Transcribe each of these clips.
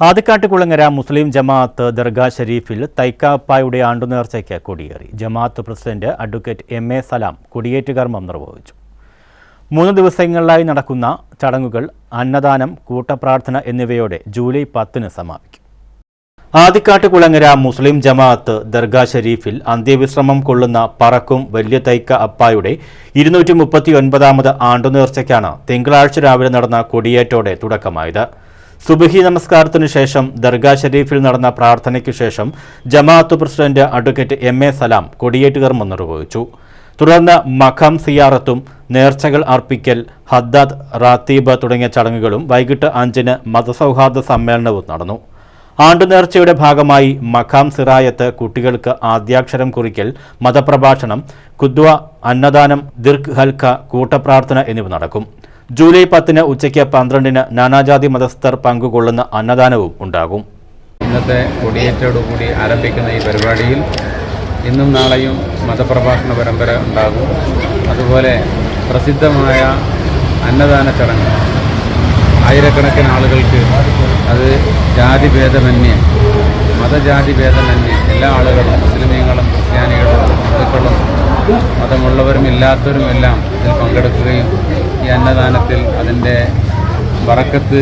ആദിക്കാട്ടുകുളങ്ങര മുസ്ലിം ജമാഅത്ത് ദർഗാ ഷരീഫിൽ തൈക്കാപ്പായുടെ ആണ്ടുനേർച്ചയ്ക്ക് കൊടിയേറി. ജമാഅത്ത് president advocate M A Salam കൊടിയേറ്റ് കർമ്മം നിർവഹിച്ചു. മൂന്ന് ദിവസങ്ങളിലായി നടക്കുന്ന ചടങ്ങുകൾ അന്നദാനം കൂട്ടപ്രാർത്ഥന എന്നിവയോടെ ജൂലൈ പത്തിന് സമാപിക്കും. ആദിക്കാട്ടുകുളങ്ങര മുസ്ലിം ജമാഅത്ത് ദർഗാ ഷരീഫിൽ അന്ത്യവിശ്രമം കൊള്ളുന്ന പറക്കും വലിയ തൈക്ക അപ്പായുടെ ഇരുന്നൂറ്റി മുപ്പത്തി ഒൻപതാമത് ആണ്ടുനേർച്ചയ്ക്കാണ് തിങ്കളാഴ്ച രാവിലെ നടന്ന കൊടിയേറ്റോടെ തുടക്കമായത്. സുബഹി നമസ്കാരത്തിനു ശേഷം ദർഗാ ഷെരീഫിൽ നടന്ന പ്രാർത്ഥനയ്ക്കു ശേഷം ജമാഅത്ത് president advocate M A Salam കൊടിയേറ്റ് കർമ്മം നിർവഹിച്ചു തുടർന്ന് മഖം സിയാറത്തും നേർച്ചകൾ അർപ്പിക്കൽ ഹദ്ദാദ് റാത്തീബ് തുടങ്ങിയ ചടങ്ങുകളും വൈകിട്ട് അഞ്ചിന് മതസൗഹാർദ്ദ സമ്മേളനവും നടന്നു. ആണ്ടു നേർച്ചയുടെ ഭാഗമായി മഖാം സിറായത്ത് കുട്ടികൾക്ക് ആദ്യാക്ഷരം കുറിക്കൽ മതപ്രഭാഷണം കുദ്വ അന്നദാനം ദിർഗ് ഹൽക്ക കൂട്ടപ്രാർത്ഥന എന്നിവ നടക്കും. ജൂലൈ പത്തിന് ഉച്ചയ്ക്ക് പന്ത്രണ്ടിന് നാനാജാതി മതസ്ഥർ പങ്കുകൊള്ളുന്ന അന്നദാനവും ഉണ്ടാകും. ഇന്നത്തെ കൊടിയേറ്റോടുകൂടി ആരംഭിക്കുന്ന ഈ പരിപാടിയിൽ ഇന്നും നാളെയും മതപ്രഭാഷണ പരമ്പര ഉണ്ടാകും. അതുപോലെ പ്രസിദ്ധമായ അന്നദാന ചടങ്ങ്. ആയിരക്കണക്കിന് ആളുകൾക്ക് അത് ജാതി ഭേദമന്യേ മതജാതി ഭേദമന്യേ എല്ലാ ആളുകളും മുസ്ലിമീങ്ങളും ക്രിസ്ത്യാനികളും ഹിന്ദുക്കളും മതമുള്ളവരും ഇല്ലാത്തവരും എല്ലാം ഇതിൽ പങ്കെടുക്കുകയും ഈ അന്നദാനത്തിൽ അതിന്റെ വറക്കത്ത്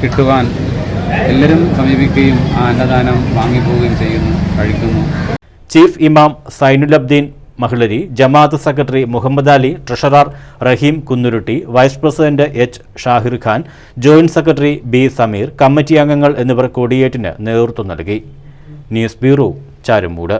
കിട്ടുവാൻ എല്ലാവരും സമീപിക്കുകയും ആ അന്നദാനം വാങ്ങിപ്പോവുകയും ചെയ്യുന്നു കഴിക്കുന്നു. ചീഫ് ഇമാം സൈനുലബ്ദീൻ മഹിളരി ജമാഅത്ത് secretary Muhammad Ali treasurer Rahim Kunnurutti vice president H Shahir Khan joint secretary B Sameer committee അംഗങ്ങൾ എന്നിവർ കൊടിയേറ്റിന് നേതൃത്വം നൽകി. News bureau Charummood.